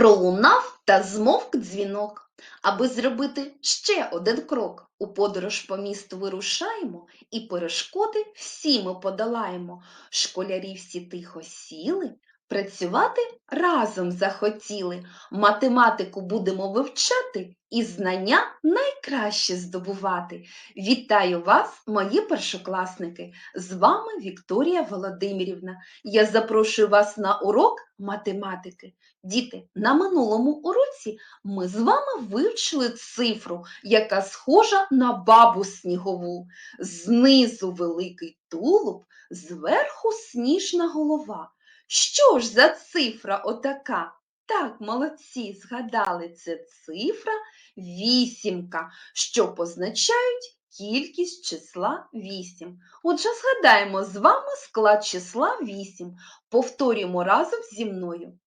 Пролунав та змовк дзвінок. Аби зробити ще один крок, у подорож по місту вирушаємо, і перешкоди всі ми подолаємо. Школярі всі тихо сіли, працювати разом захотіли. Математику будемо вивчати і знання найкраще здобувати. Вітаю вас, мої першокласники! З вами Вікторія Володимирівна. Я запрошую вас на урок математики. Діти, на минулому уроці ми з вами вивчили цифру, яка схожа на бабу снігову. Знизу великий тулуб, зверху сніжна голова. Що ж за цифра отака? Так, молодці, згадали, це цифра вісімка, що позначають кількість числа 8. Отже, згадаємо з вами склад числа 8. Повторюємо разом зі мною.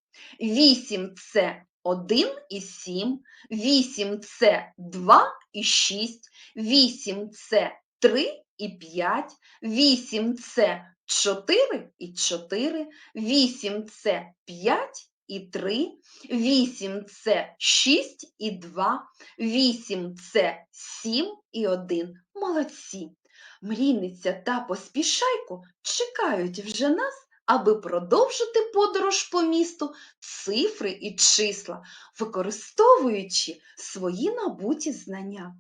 8 це 1 і 7, 8 це 2 і 6, 8 це 3 і 5, 8 це 4 і 4, 8 це 5 і 3, 8 це 6 і 2, 8 це 7 і 1. Молодці! Мрійниця та поспішайко чекають вже нас, аби продовжити подорож по місту цифри і числа, використовуючи свої набуті знання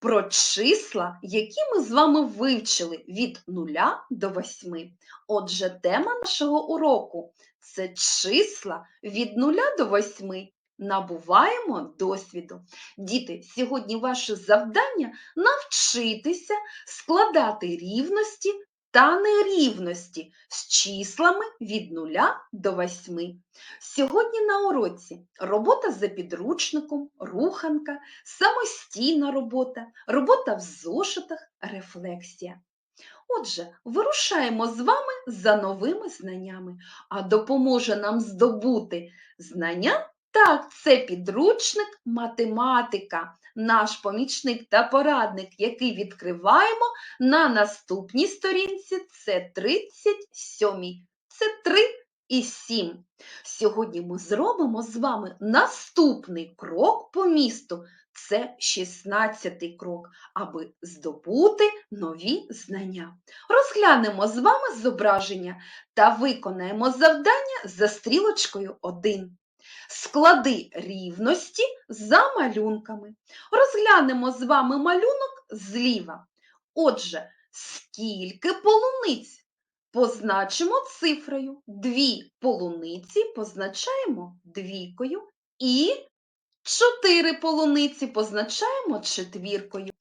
про числа, які ми з вами вивчили від 0 до 8. Отже, тема нашого уроку це числа від 0 до 8. Набуваємо досвіду. Діти, сьогодні ваше завдання навчитися складати рівності та нерівності з числами від 0 до 8. Сьогодні на уроці робота за підручником, руханка, самостійна робота, робота в зошитах, рефлексія. Отже, вирушаємо з вами за новими знаннями, а допоможе нам здобути знання. Так, це підручник математика, наш помічник та порадник, який відкриваємо на наступній сторінці. Це 37. Це 3 і 7. Сьогодні ми зробимо з вами наступний крок по місту. Це 16 крок, аби здобути нові знання. Розглянемо з вами зображення та виконаємо завдання за стрілочкою 1. Склади рівності за малюнками. Розглянемо з вами малюнок зліва. Отже, скільки полуниць позначимо цифрою. Дві полуниці позначаємо двійкою і чотири полуниці позначаємо четвіркою.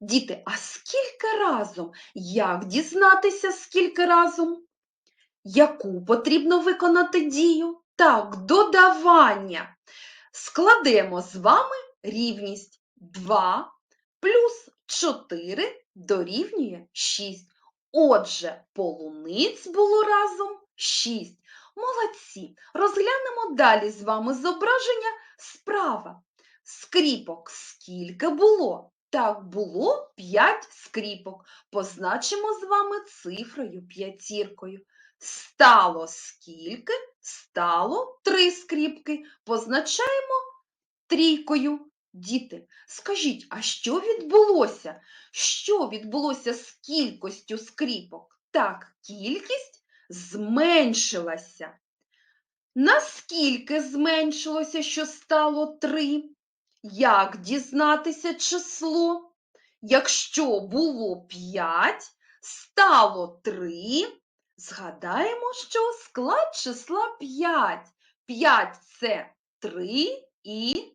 Діти, а скільки разом? Як дізнатися, скільки разом? Яку потрібно виконати дію? Так, додавання. Складемо з вами рівність 2 плюс 4 дорівнює 6. Отже, полуниць було разом 6. Молодці. Розглянемо далі з вами зображення справа. Скріпок скільки було? Так, було 5 скріпок. Позначимо з вами цифрою п'ятіркою. Стало скільки? Стало 3 скріпки. Позначаємо трійкою. Діти, скажіть, а що відбулося? Що відбулося з кількістю скріпок? Так, кількість зменшилася. Наскільки зменшилося, що стало 3? Як дізнатися число? Якщо було 5, стало 3, згадаємо, що склад числа 5. 5 це 3 і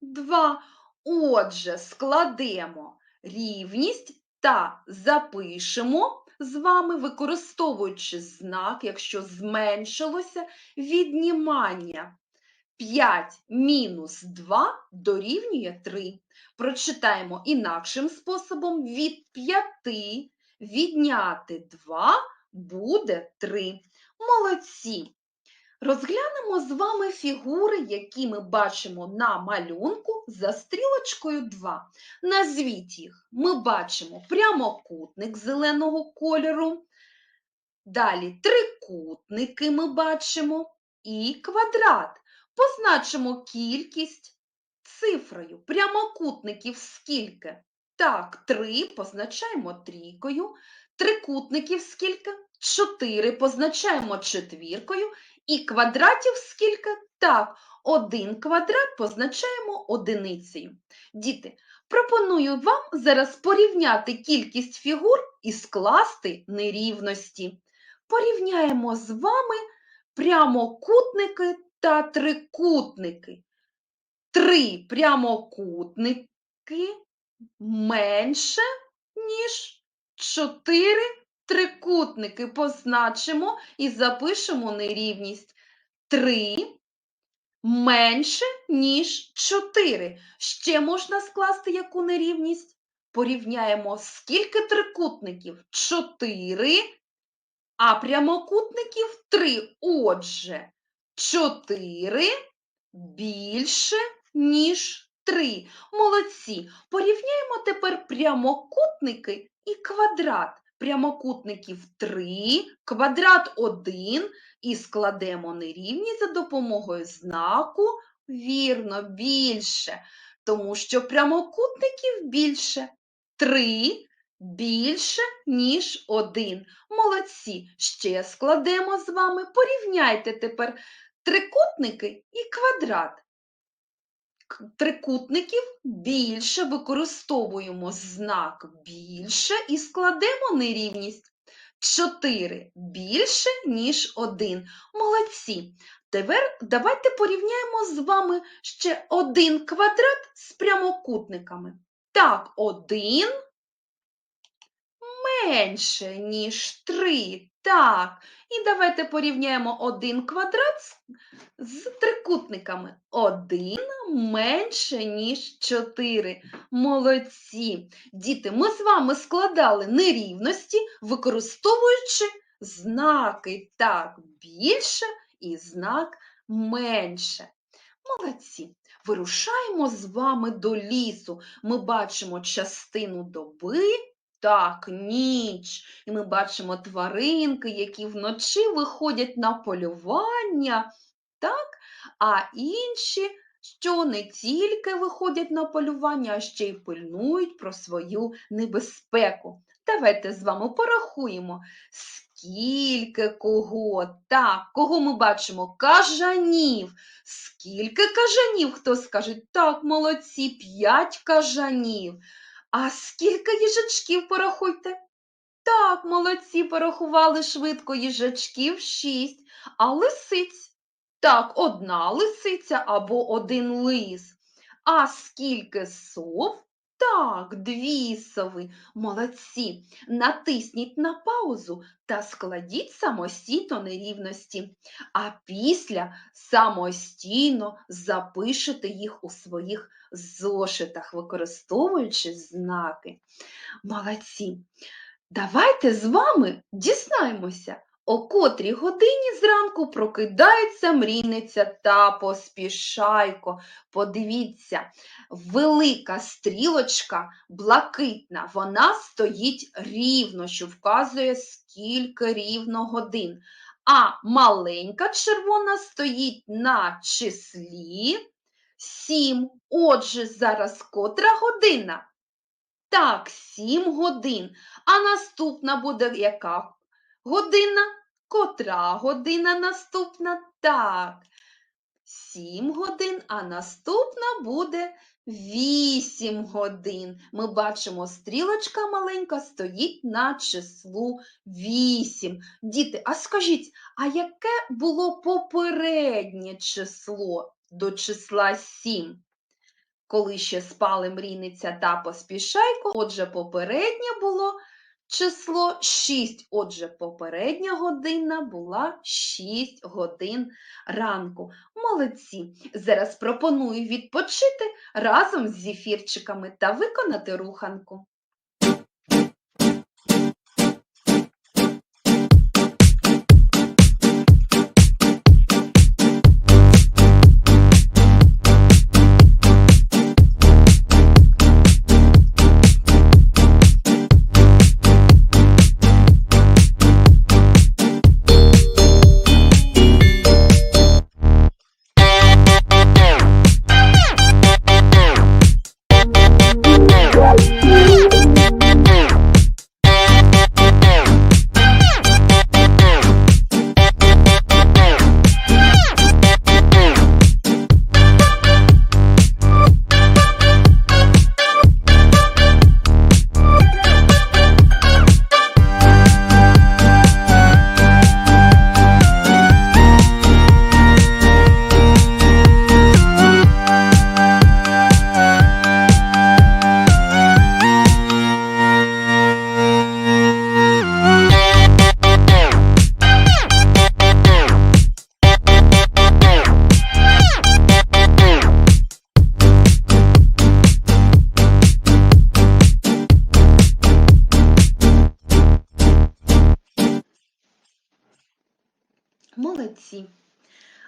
2. Отже, складемо рівність та запишемо з вами, використовуючи знак, якщо зменшилося віднімання. 5 мінус 2 дорівнює 3. Прочитаємо інакшим способом від 5 відняти 2 буде 3. Молодці! Розглянемо з вами фігури, які ми бачимо на малюнку за стрілочкою 2. Назвіть їх. Ми бачимо прямокутник зеленого кольору. Далі трикутники ми бачимо і квадрат. Позначимо кількість цифрою. Прямокутників скільки? Так, 3 позначаємо трійкою. Трикутників скільки? 4 позначаємо четвіркою. І квадратів скільки? Так, один квадрат позначаємо одиницею. Діти, пропоную вам зараз порівняти кількість фігур і скласти нерівності. Порівняємо з вами прямокутники та трикутники. Три прямокутники менше, ніж чотири трикутники. Позначимо і запишемо нерівність. Три менше, ніж 4. Ще можна скласти яку нерівність? Порівняємо, скільки трикутників? 4, а прямокутників 3. Отже, 4 більше, ніж 3. Молодці. Порівняємо тепер прямокутники і квадрат. Прямокутників 3, квадрат 1 і складемо нерівність за допомогою знаку вірно більше, тому що прямокутників більше 3 більше, ніж 1. Молодці. Ще складемо з вами. Порівняйте тепер трикутники і квадрат. Трикутників більше використовуємо знак більше і складемо нерівність. 4 більше, ніж 1. Молодці. Тепер давайте порівняємо з вами ще один квадрат з прямокутниками. Так, 1 менше, ніж 3. Так. І давайте порівняємо один квадрат з, трикутниками. 1 менше, ніж 4. Молодці. Діти, ми з вами складали нерівності, використовуючи знаки так більше і знак менше. Молодці. Вирушаємо з вами до лісу. Ми бачимо частину доби, так, ніч. І ми бачимо тваринки, які вночі виходять на полювання, так? А інші, що не тільки виходять на полювання, а ще й пильнують про свою небезпеку. Давайте з вами порахуємо, скільки кого. Так, кого ми бачимо? Кажанів. Скільки кажанів? Хто скаже? Так, молодці, п'ять кажанів. А скільки їжачків порахуйте? Так, молодці, порахували швидко їжачків шість, а лисиць? Так, одна лисиця або один лис. А скільки сов? Так, дві сови. Молодці. Натисніть на паузу та складіть самостійно нерівності. А після самостійно запишете їх у своїх зошитах, використовуючи знаки. Молодці. Давайте з вами дізнаємося, о котрій годині зранку прокидається мрійниця та поспішайко. Подивіться, велика стрілочка блакитна, вона стоїть рівно, що вказує, скільки рівно годин. А маленька червона стоїть на числі 7. Отже, зараз котра година? Так, 7 годин. А наступна буде яка година? Котра година наступна? Так. 7 годин, а наступна буде 8 годин. Ми бачимо, стрілочка маленька стоїть на числу 8. Діти, а скажіть, а яке було попереднє число до числа 7? Коли ще спали мрійниця та поспішайко, отже, попереднє було число 6. Отже, попередня година була 6 годин ранку. Молодці! Зараз пропоную відпочити разом з зефірчиками та виконати руханку.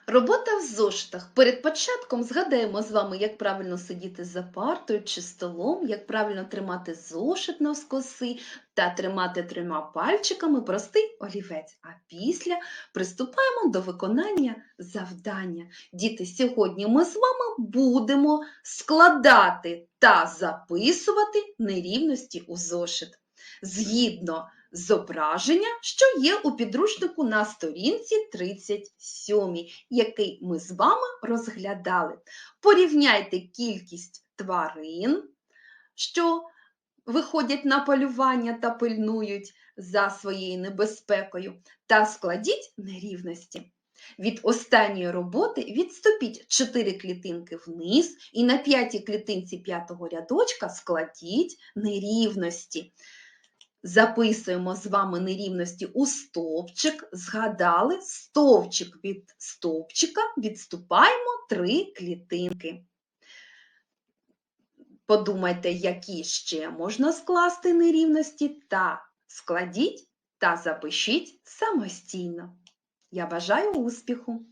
Робота в зошитах. Перед початком згадаємо з вами, як правильно сидіти за партою чи столом, як правильно тримати зошит навскоси та тримати трьома пальчиками простий олівець. А після приступаємо до виконання завдання. Діти, сьогодні ми з вами будемо складати та записувати нерівності у зошит. Згідно зображення, що є у підручнику на сторінці 37, який ми з вами розглядали. Порівняйте кількість тварин, що виходять на полювання та пильнують за своєю небезпекою, та складіть нерівності. Від останньої роботи відступіть 4 клітинки вниз і на п'ятій клітинці п'ятого рядочка складіть нерівності. Записуємо з вами нерівності у стовпчик, згадали, стовпчик від стовпчика, відступаємо три клітинки. Подумайте, які ще можна скласти нерівності, та складіть та запишіть самостійно. Я бажаю успіху!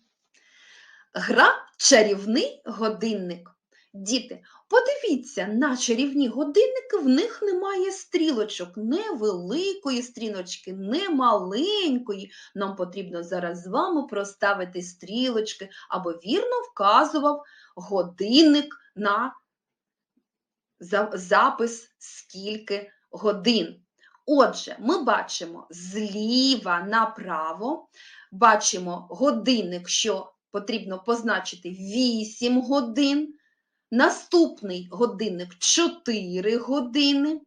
Гра чарівний годинник. Діти, подивіться на чарівні годинники, в них немає стрілочок, не великої стрілочки, не маленької. Нам потрібно зараз з вами проставити стрілочки, або вірно вказував годинник на запис, скільки годин. Отже, ми бачимо зліва направо, бачимо годинник, що потрібно позначити 8 годин. Наступний годинник 4 години,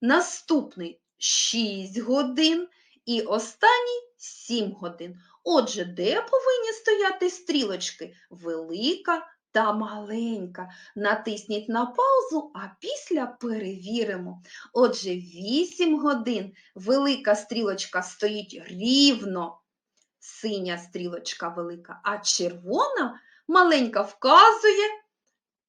наступний 6 годин і останній 7 годин. Отже, де повинні стояти стрілочки? Велика та маленька. Натисніть на паузу, а після перевіримо. Отже, 8 годин велика стрілочка стоїть рівно, синя стрілочка велика, а червона маленька вказує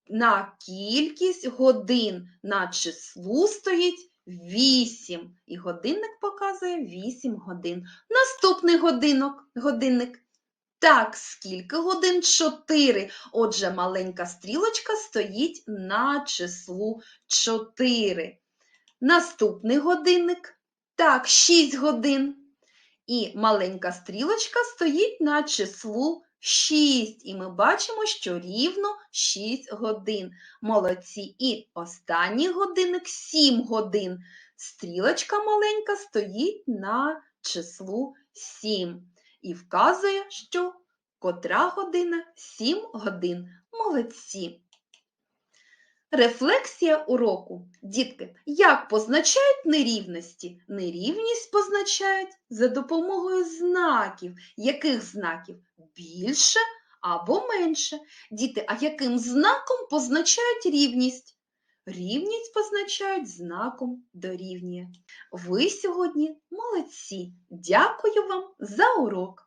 на кількість годин на числу стоїть 8. І годинник показує 8 годин. Наступний годинок, годинник. Так, скільки годин? 4. Отже, маленька стрілочка стоїть на числу 4. Наступний годинник. Так, 6 годин. І маленька стрілочка стоїть на числу 6. І ми бачимо, що рівно 6 годин. Молодці. І останній годинник 7 годин. Стрілочка маленька стоїть на числу 7 і вказує, що котра година 7 годин. Молодці. Рефлексія уроку. Дітки, як позначають нерівності? Нерівність позначають за допомогою знаків. Яких знаків? Більше або менше. Діти, а яким знаком позначають рівність? Рівність позначають знаком дорівнює. Ви сьогодні молодці. Дякую вам за урок.